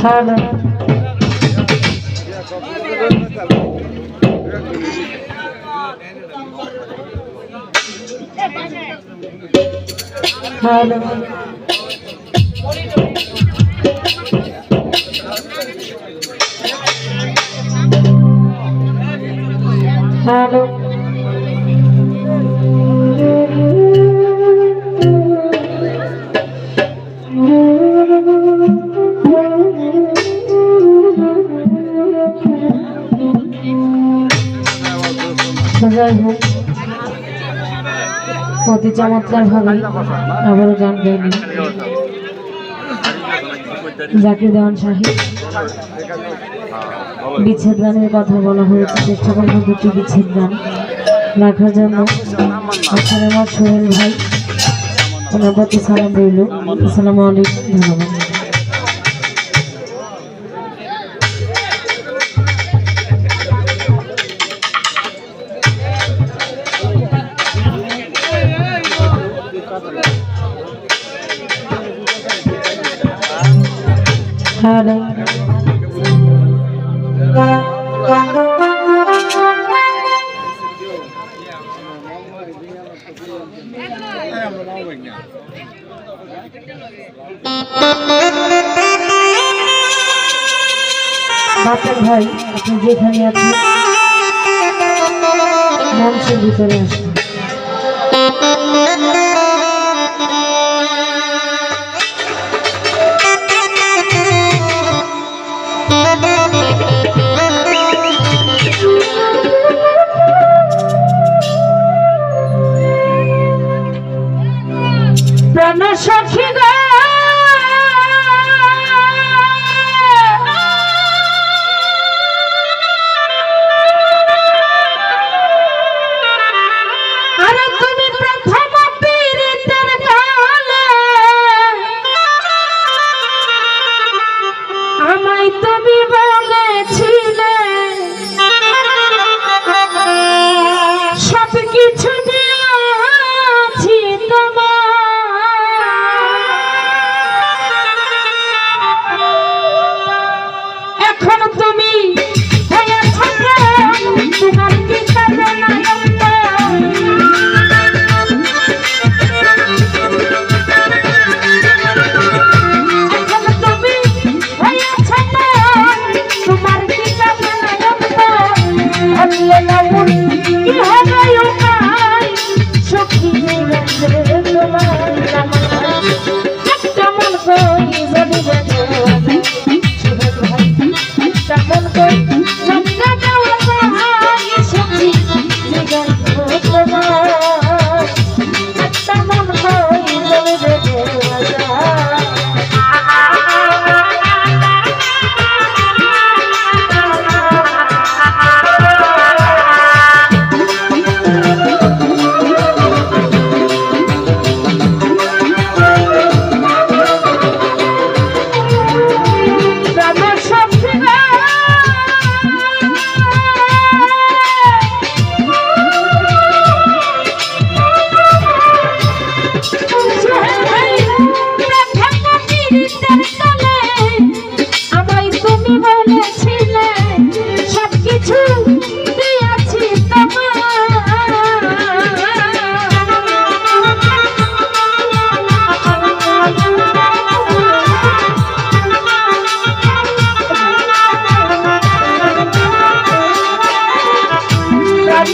Hello hello hello অতি চমৎকার ভাবে আবারও গান গাইনি জাকির দেওয়ান সাহেব। বিচ্ছেদ গানের কথা বলা হয়েছে চেষ্টা করব দুটি বিচ্ছেদ গান। রাখার জন্য আমার সোহেল ভাই। ওনার প্রতি সালাম রইল। আসসালামু আলাইকুম, ধন্যবাদ। হ্যালো বাচ্চার ভাই আপনি যেখানে আছেন মঞ্চের ভিতরে আসুন। প্রাণ সখী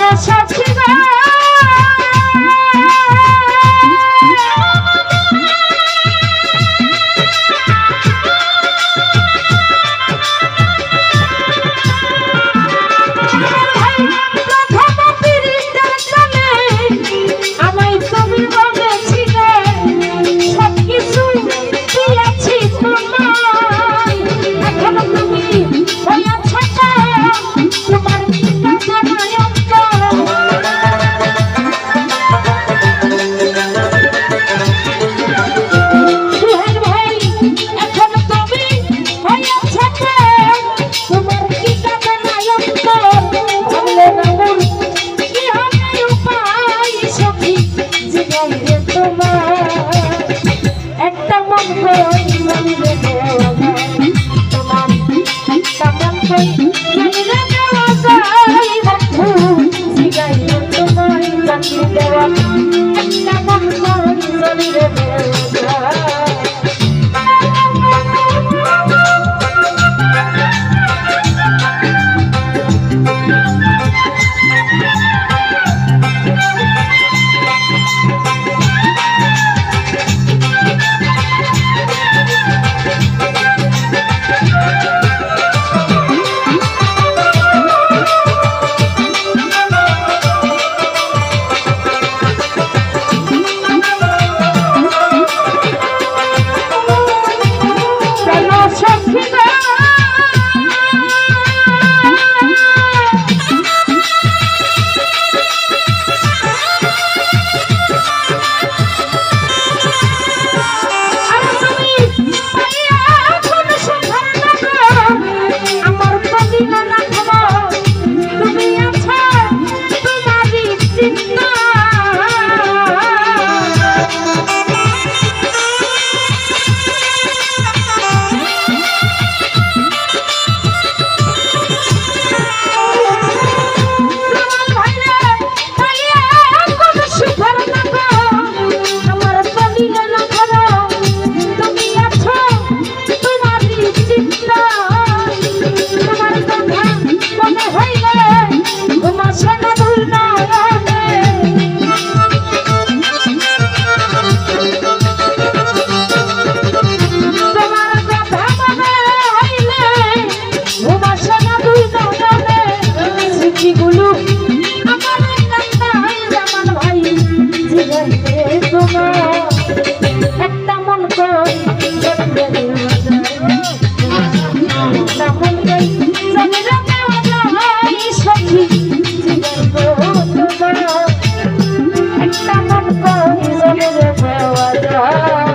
Let's have I'm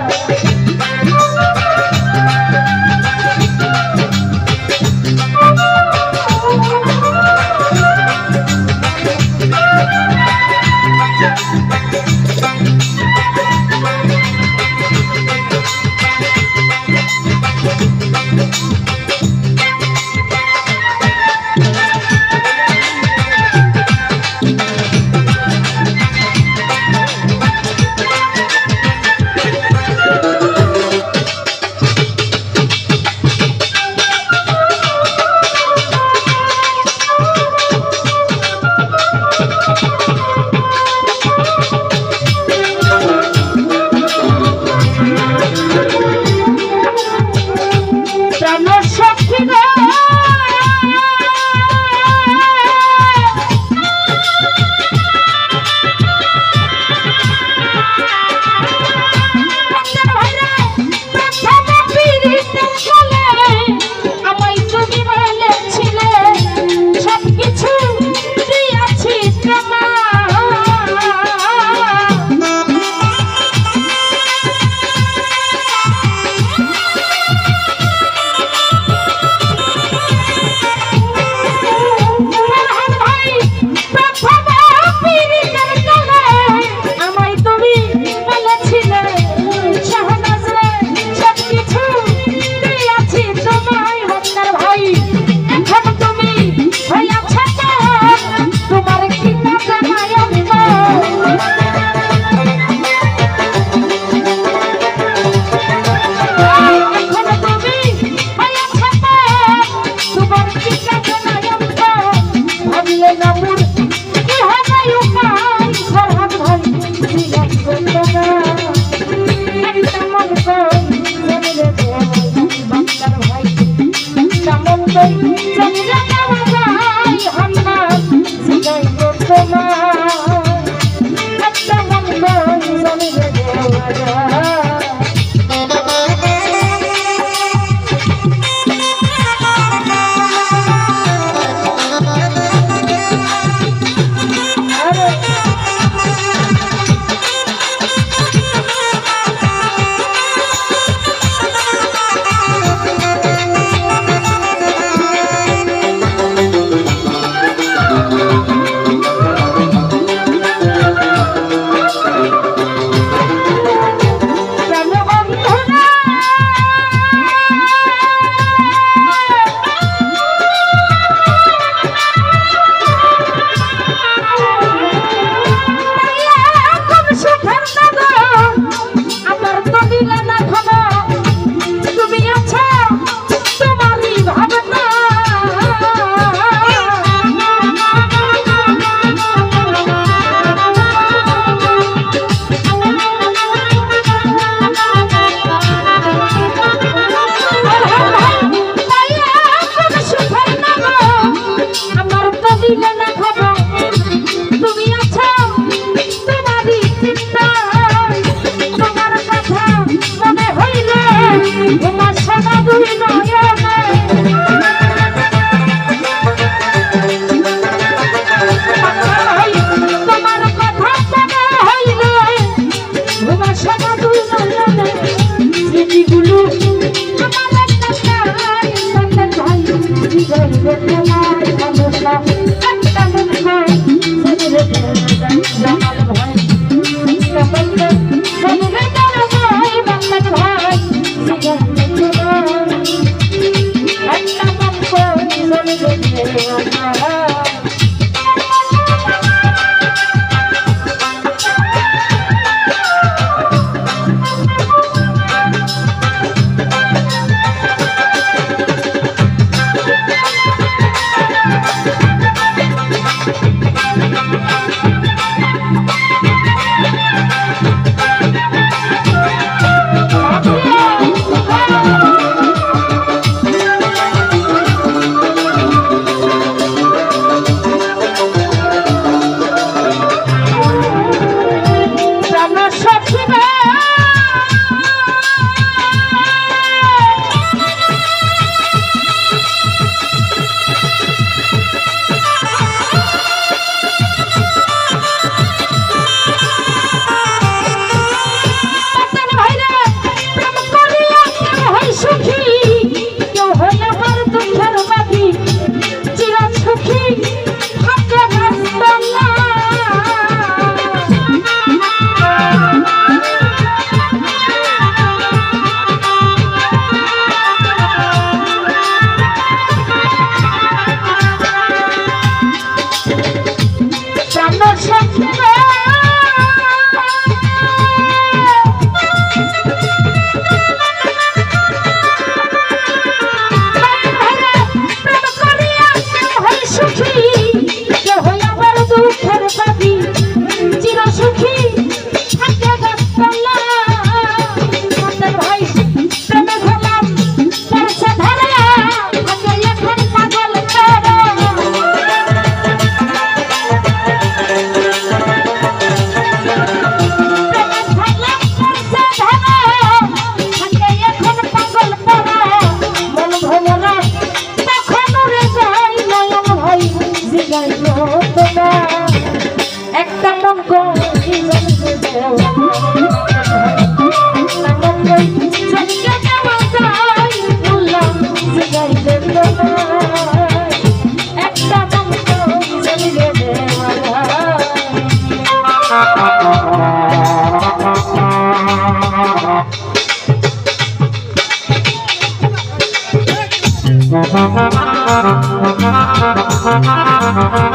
oh you.